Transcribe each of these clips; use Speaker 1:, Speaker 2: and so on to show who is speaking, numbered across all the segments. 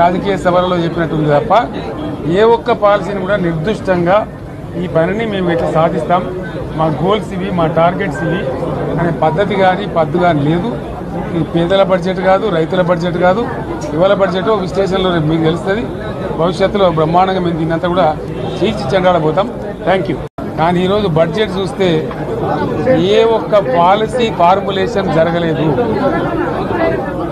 Speaker 1: రాజకీయ సభలలో చెప్పినట్టు ఉంది తప్ప ఏ ఒక్క పాలసీని కూడా నిర్దిష్టంగా ఈ పనిని మేము ఇట్లా సాధిస్తాం? మా గోల్స్ ఇవి మా టార్గెట్స్ ఇవి అనే పద్ధతి కానీ పద్దు కానీ లేదు. ఇది పేదల బడ్జెట్ కాదు రైతుల బడ్జెట్ కాదు ఇవాళ బడ్జెట్ విశ్లేషణలో రేపు మీకు తెలుస్తుంది. భవిష్యత్తులో బ్రహ్మాండంగా మేము దీన్నంతా కూడా చీల్చి చెండాడబోతాం. థ్యాంక్ యూ కానీ ఈరోజు బడ్జెట్ చూస్తే ఏ ఒక్క పాలసీ ఫార్ములేషన్ జరగలేదు.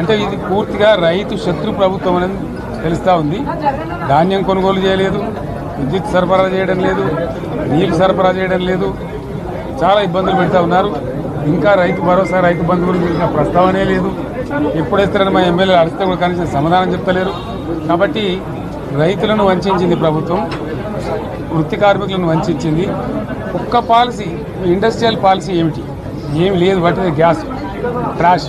Speaker 1: అంటే ఇది పూర్తిగా రైతు శత్రు ప్రభుత్వం అనేది తెలుస్తూ ఉంది. ధాన్యం కొనుగోలు చేయలేదు విద్యుత్ సరఫరా చేయడం లేదు నీళ్ళు సరఫరా చేయడం లేదు. చాలా ఇబ్బందులు పెడతా ఉన్నారు. ఇంకా రైతు భరోసా రైతు బంధు గురించి ఇంకా ప్రస్తావనే లేదు. ఎప్పుడెత్తారని మా ఎమ్మెల్యే అడిగితే కూడా కనీసం సమాధానం చెప్తలేరు. కాబట్టి రైతులను వంచింది ప్రభుత్వం వృత్తి కార్మికులను వంచింది. ఒక్క పాలసీ ఇండస్ట్రియల్ పాలసీ ఏమిటి? ఏమి లేదు వాటి గ్యాస్ ట్రాష్.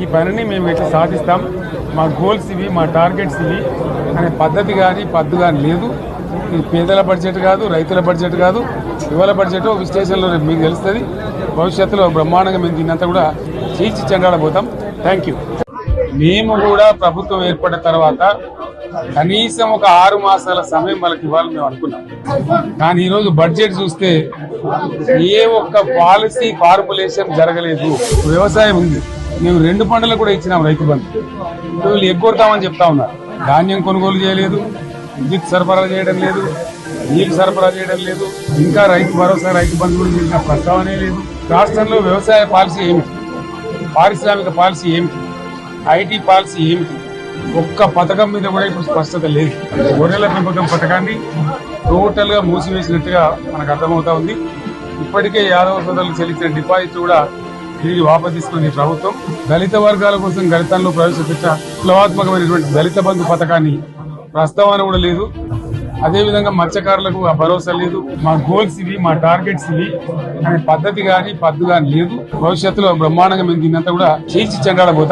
Speaker 1: ఈ పనిని మేము ఇట్లా సాధిస్తాం. మా గోల్స్ ఇవి మా టార్గెట్స్ ఇవి. అనే పద్ధతి కానీ పద్దు కానీ లేదు. ఇది పేదల బడ్జెట్ కాదు రైతుల బడ్జెట్ కాదు యువల బడ్జెట్ విశ్లేషణలో మీకు తెలుస్తుంది. భవిష్యత్తులో బ్రహ్మాండంగా మేము దీన్నంతా కూడా చీల్చి చెండాడబోతాం థ్యాంక్ యూ మేము కూడా ప్రభుత్వం ఏర్పడిన తర్వాత కనీసం ఒక ఆరు మాసాల సమయం వాళ్ళకి ఇవ్వాలని మేము అనుకున్నాం. కానీ ఈరోజు బడ్జెట్ చూస్తే ఏ ఒక్క పాలసీ ఫార్ములేషన్ జరగలేదు. వ్యవసాయం ఉంది. మేము రెండు పంటలు కూడా ఇచ్చినాం రైతు బంధు. వీళ్ళు ఎగ్గొడతామని చెప్తా ఉన్నారు. ధాన్యం కొనుగోలు చేయలేదు విద్యుత్ సరఫరా చేయడం లేదు నీళ్ళు సరఫరా చేయడం లేదు ఇంకా రైతు భరోసా రైతు బంధు గురించి చేసిన ప్రస్తావనే లేదు. రాష్ట్రంలో వ్యవసాయ పాలసీ ఏమిటి? పారిశ్రామిక పాలసీ ఏమిటి? ఐటీ పాలసీ ఏమిటి? ఒక్క పథకం మీద కూడా ఇప్పుడు స్పష్టత లేదు. గొర్రెల పెంపకం పథకాన్ని టోటల్గా మూసివేసినట్టుగా మనకు అర్థమవుతా ఉంది. ఇప్పటికే యాదవ సోదరులు చెల్లించిన డిపాజిట్ కూడా తిరిగి వాపసు తీసుకుంది ప్రభుత్వం దళిత వర్గాల కోసం గణితంలో ప్రవేశపెట్టిన విప్లవాత్మకమైనటువంటి దళిత బంధు పథకాన్ని ప్రస్తావన కూడా లేదు. అదేవిధంగా మత్స్యకారులకు ఆ భరోసా లేదు. మా గోల్స్ ఇవి మా టార్గెట్స్ ఇవి. అనే పద్ధతి కానీ పద్దు కానీ లేదు. భవిష్యత్తులో బ్రహ్మాండంగా మేము దీన్నంతా కూడా చీల్చి చెండాడబోతాం.